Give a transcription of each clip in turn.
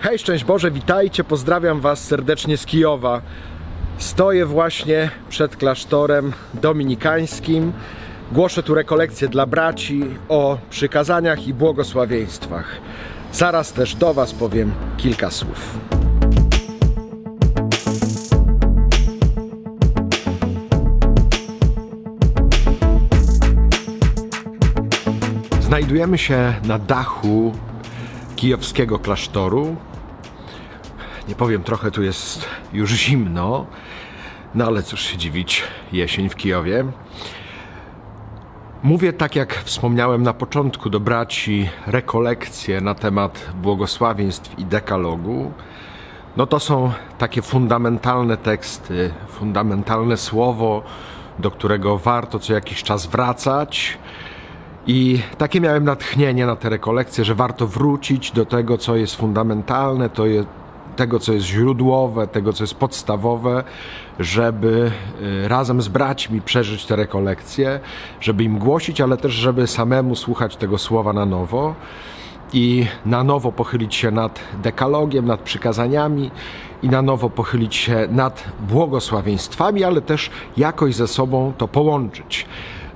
Hej, szczęść Boże, witajcie, pozdrawiam Was serdecznie z Kijowa. Stoję właśnie przed klasztorem dominikańskim. Głoszę tu rekolekcje dla braci o przykazaniach i błogosławieństwach. Zaraz też do Was powiem kilka słów. Znajdujemy się na dachu kijowskiego klasztoru. Nie powiem, trochę tu jest już zimno, no ale cóż się dziwić, jesień w Kijowie. Mówię tak, jak wspomniałem na początku do braci, rekolekcje na temat błogosławieństw i dekalogu. No to są takie fundamentalne teksty, fundamentalne słowo, do którego warto co jakiś czas wracać. I takie miałem natchnienie na te rekolekcje, że warto wrócić do tego, co jest fundamentalne, to je, tego, co jest źródłowe, tego, co jest podstawowe, żeby y, razem z braćmi przeżyć te rekolekcje, żeby im głosić, ale też, żeby samemu słuchać tego słowa na nowo i na nowo pochylić się nad dekalogiem, nad przykazaniami i na nowo pochylić się nad błogosławieństwami, ale też jakoś ze sobą to połączyć.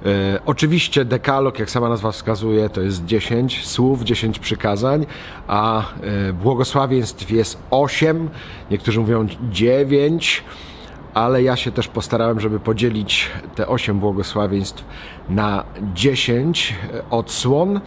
E, oczywiście dekalog, jak sama nazwa wskazuje, to jest 10 słów, 10 przykazań, a e, błogosławieństw jest 8, niektórzy mówią 9, ale ja się też postarałem, żeby podzielić te 8 błogosławieństw na 10 odsłon.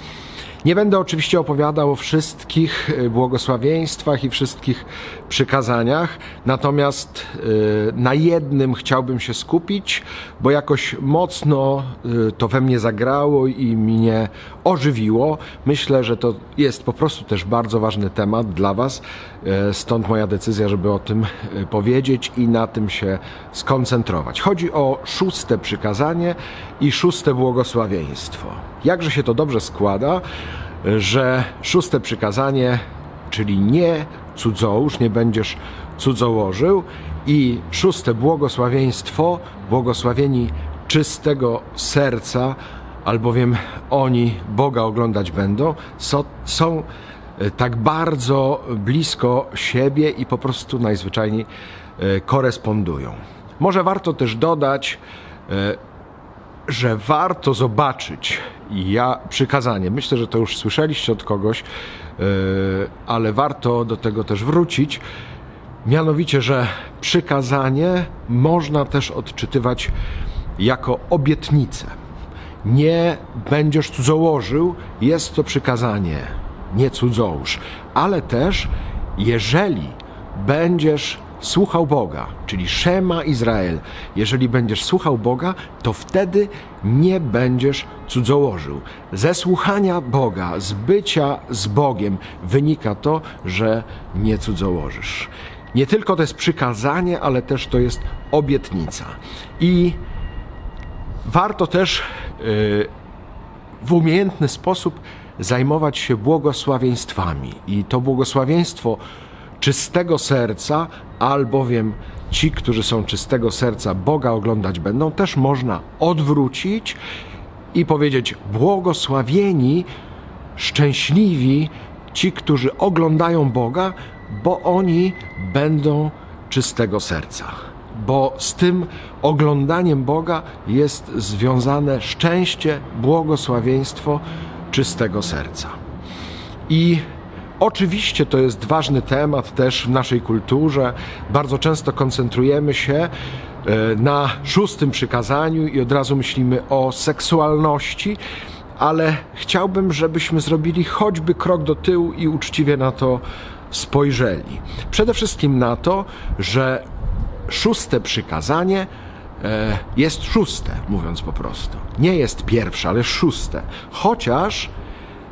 Nie będę oczywiście opowiadał o wszystkich y, błogosławieństwach i wszystkich przykazaniach, natomiast y, na jednym chciałbym się skupić, bo jakoś mocno y, to we mnie zagrało i mnie ożywiło. Myślę, że to jest po prostu też bardzo ważny temat dla Was, stąd moja decyzja, żeby o tym powiedzieć i na tym się skoncentrować. Chodzi o szóste przykazanie i szóste błogosławieństwo. Jakże się to dobrze składa, że szóste przykazanie, czyli nie cudzołóż, nie będziesz cudzołożył i szóste błogosławieństwo, błogosławieni czystego serca, albowiem oni Boga oglądać będą, są, są tak bardzo blisko siebie i po prostu najzwyczajniej e, korespondują. Może warto też dodać, e, że warto zobaczyć ja przykazanie. Myślę, że to już słyszeliście od kogoś, ale warto do tego też wrócić. Mianowicie, że przykazanie można też odczytywać jako obietnicę. Nie będziesz cudzołożył, jest to przykazanie, nie cudzołóż, ale też jeżeli będziesz słuchał Boga, czyli Szema Izrael, jeżeli będziesz słuchał Boga, to wtedy nie będziesz cudzołożył. Ze słuchania Boga, z bycia z Bogiem wynika to, że nie cudzołożysz. Nie tylko to jest przykazanie, ale też to jest obietnica. I warto też yy, w umiejętny sposób zajmować się błogosławieństwami. I to błogosławieństwo czystego serca, albowiem ci, którzy są czystego serca, Boga oglądać będą, też można odwrócić i powiedzieć: Błogosławieni, szczęśliwi ci, którzy oglądają Boga, bo oni będą czystego serca. Bo z tym oglądaniem Boga jest związane szczęście, błogosławieństwo czystego serca. I Oczywiście to jest ważny temat też w naszej kulturze. Bardzo często koncentrujemy się e, na szóstym przykazaniu i od razu myślimy o seksualności, ale chciałbym, żebyśmy zrobili choćby krok do tyłu i uczciwie na to spojrzeli. Przede wszystkim na to, że szóste przykazanie e, jest szóste, mówiąc po prostu. Nie jest pierwsze, ale szóste. Chociaż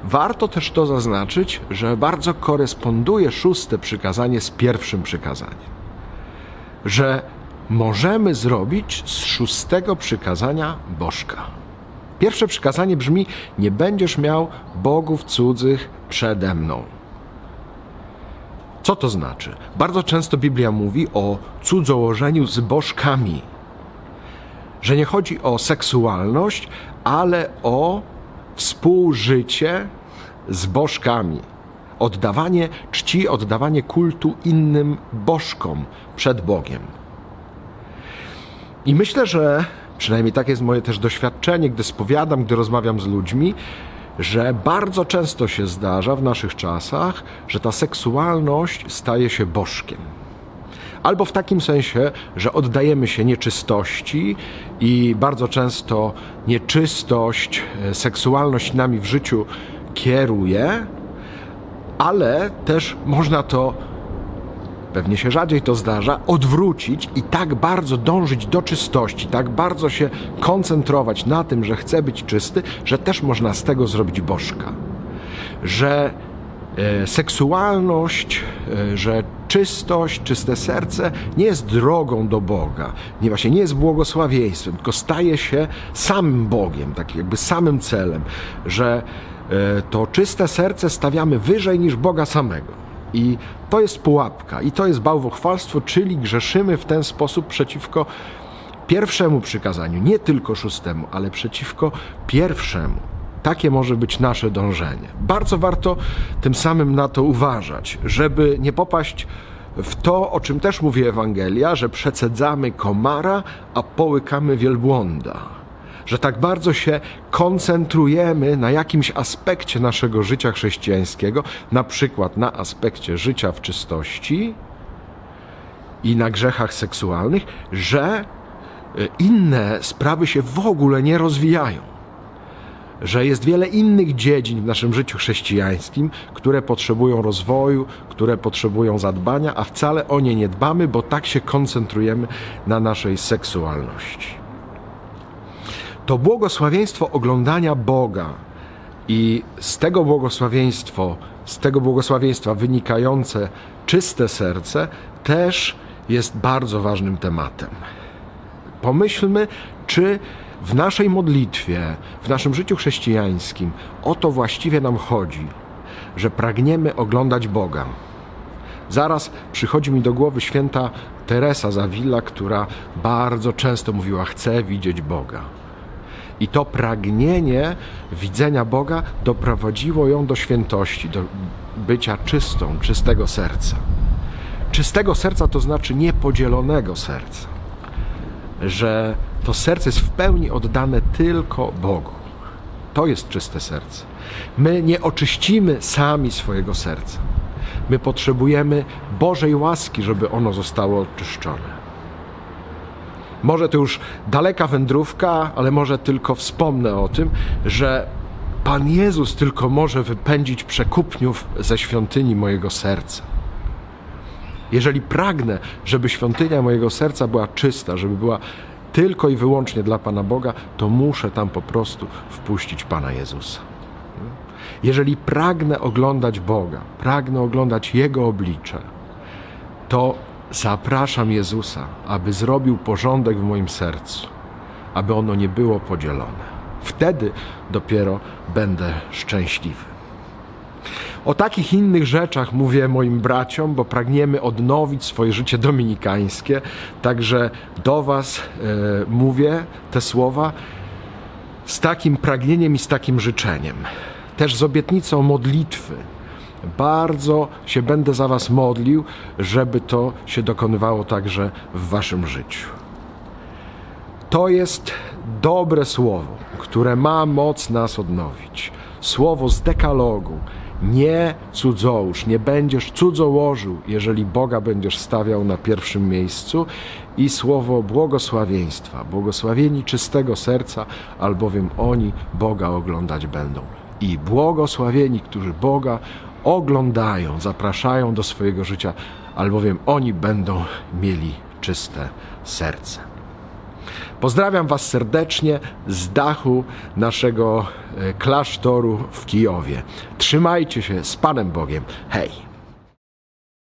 Warto też to zaznaczyć, że bardzo koresponduje szóste przykazanie z pierwszym przykazaniem. Że możemy zrobić z szóstego przykazania bożka. Pierwsze przykazanie brzmi: Nie będziesz miał bogów cudzych przede mną. Co to znaczy? Bardzo często Biblia mówi o cudzołożeniu z bożkami. Że nie chodzi o seksualność, ale o współżycie z bożkami. oddawanie czci, oddawanie kultu innym bożkom przed Bogiem. I myślę, że przynajmniej takie jest moje też doświadczenie, gdy spowiadam, gdy rozmawiam z ludźmi, że bardzo często się zdarza w naszych czasach, że ta seksualność staje się bożkiem. Albo w takim sensie, że oddajemy się nieczystości i bardzo często nieczystość, e, seksualność nami w życiu kieruje, ale też można to pewnie się rzadziej to zdarza, odwrócić i tak bardzo dążyć do czystości, tak bardzo się koncentrować na tym, że chcę być czysty, że też można z tego zrobić bożka. Że seksualność, e, że czystość, czyste serce nie jest drogą do Boga, nie właśnie nie jest błogosławieństwem, tylko staje się samym Bogiem, tak jakby samym celem, że e, to czyste serce stawiamy wyżej niż Boga samego. I to jest pułapka, i to jest bałwochwalstwo, czyli grzeszymy w ten sposób przeciwko pierwszemu przykazaniu, nie tylko szóstemu, ale przeciwko pierwszemu. Takie może być nasze dążenie. Bardzo warto tym samym na to uważać, żeby nie popaść w to, o czym też mówi Ewangelia, że przecedzamy komara, a połykamy wielbłąda. Że tak bardzo się koncentrujemy na jakimś aspekcie naszego życia chrześcijańskiego, na przykład na aspekcie życia w czystości i na grzechach seksualnych, że e, inne sprawy się w ogóle nie rozwijają że jest wiele innych dziedzin w naszym życiu chrześcijańskim, które potrzebują rozwoju, które potrzebują zadbania, a wcale o nie nie dbamy, bo tak się koncentrujemy na naszej seksualności. To błogosławieństwo oglądania Boga i z tego błogosławieństwo, z tego błogosławieństwa wynikające czyste serce też jest bardzo ważnym tematem. Pomyślmy, czy w naszej modlitwie, w naszym życiu chrześcijańskim o to właściwie nam chodzi, że pragniemy oglądać Boga. Zaraz przychodzi mi do głowy święta Teresa Zawilla, która bardzo często mówiła: Chcę widzieć Boga. I to pragnienie widzenia Boga doprowadziło ją do świętości, do bycia czystą, czystego serca. Czystego serca to znaczy niepodzielonego serca, że to serce jest w pełni oddane tylko Bogu. To jest czyste serce. My nie oczyścimy sami swojego serca. My potrzebujemy Bożej łaski, żeby ono zostało oczyszczone. Może to już daleka wędrówka, ale może tylko wspomnę o tym, że Pan Jezus tylko może wypędzić przekupniów ze świątyni mojego serca. Jeżeli pragnę, żeby świątynia mojego serca była czysta, żeby była tylko i wyłącznie dla Pana Boga, to muszę tam po prostu wpuścić Pana Jezusa. Jeżeli pragnę oglądać Boga, pragnę oglądać Jego oblicze, to zapraszam Jezusa, aby zrobił porządek w moim sercu, aby ono nie było podzielone. Wtedy dopiero będę szczęśliwy. O takich innych rzeczach mówię moim braciom, bo pragniemy odnowić swoje życie dominikańskie. Także do Was e, mówię te słowa z takim pragnieniem i z takim życzeniem. Też z obietnicą modlitwy. Bardzo się będę za Was modlił, żeby to się dokonywało także w Waszym życiu. To jest dobre słowo, które ma moc nas odnowić. Słowo z dekalogu. Nie cudzołóż, nie będziesz cudzołożył, jeżeli Boga będziesz stawiał na pierwszym miejscu. I słowo błogosławieństwa. Błogosławieni czystego serca, albowiem oni Boga oglądać będą. I błogosławieni, którzy Boga oglądają, zapraszają do swojego życia, albowiem oni będą mieli czyste serce. Pozdrawiam Was serdecznie z dachu naszego klasztoru w Kijowie. Trzymajcie się z Panem Bogiem. Hej!